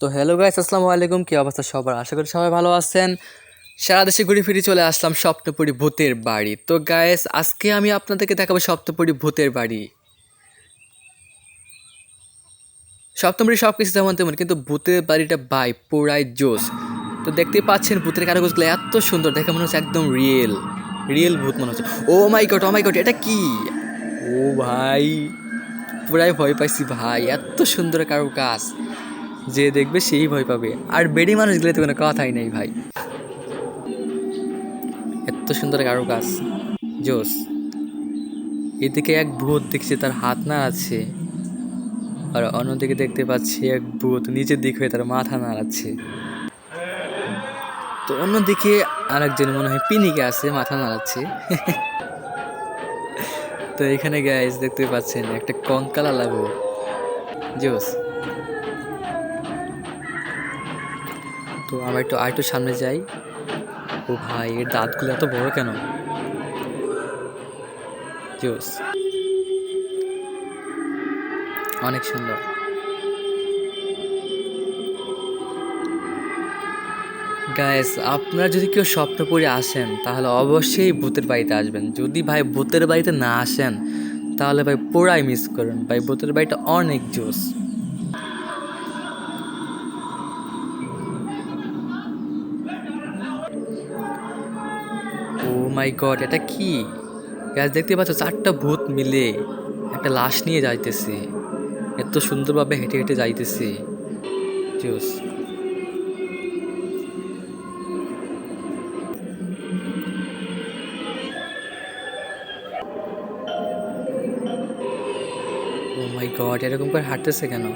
তো hello guys আসসালামু আলাইকুম। কি অবস্থা সবার? আশা করি সবাই ভালো আছেন। সারা দেশে ঘুরে ফিরে চলে আসলাম স্বপ্নপুরী ভূতের বাড়ি। তো গায়েস আজকে আমি আপনাদেরকে দেখাবো স্বপ্নপুরী ভূতের বাড়ি। সপ্তমপুরী সব কিছু তেমন তেমন কিন্তু ভূতের বাড়িটা বাই পুরাই জোস। তো দেখতে পাচ্ছেন, ভূতের কাগজগুলো এত সুন্দর, দেখে মনে হচ্ছে একদম রিয়েল রিয়েল ভূত মনে হচ্ছে। ও মাই গড ও মাই গড এটা কি? ও ভাই, পুরাই ভয় পাইছি ভাই, এত সুন্দর কারও কাজ যে দেখবে সেই ভয় পাবে। আর বেডি মানুষ গেলে তো কোনো কথাই নেই ভাই। এত সুন্দর কারও কাজ জোস। এদিকে এক ভূত দেখছি তার হাত না আছে। আর অন্যদিকে দেখতে পাচ্ছি এক ভূত নিচের দিক হয়ে তার মাথা নাড়াচ্ছে। তো অন্যদিকে আরেকজন মনে হয় পিনিকে আছে, মাথা নাড়াচ্ছে। তো এখানে গ্যাস দেখতে পাচ্ছেন একটা কঙ্কালা লাগো জোস। তো আমরা একটু আর একটু সামনে যাই। ও ভাই, এর দাঁতগুলো এত বড় কেন? জোস। অনেক সুন্দর। গায়েস আপনারা যদি কেউ স্বপ্ন পড়ে আসেন, তাহলে অবশ্যই ভূতের বাড়িতে আসবেন। যদি ভাই ভূতের বাড়িতে না আসেন, তাহলে ভাই পুরাই মিস করেন। ভাই ভূতের বাড়িটা অনেক জোস। মাই গড এটা কি? গ্যাস দেখতে পাচ্ছ, চারটা ভূত মিলে একটা লাশ নিয়ে যাইতেছে। এত সুন্দরভাবে হেঁটে হেঁটে যাইতেছে। ও মাই গড এরকম করে হাঁটতেছে কেন?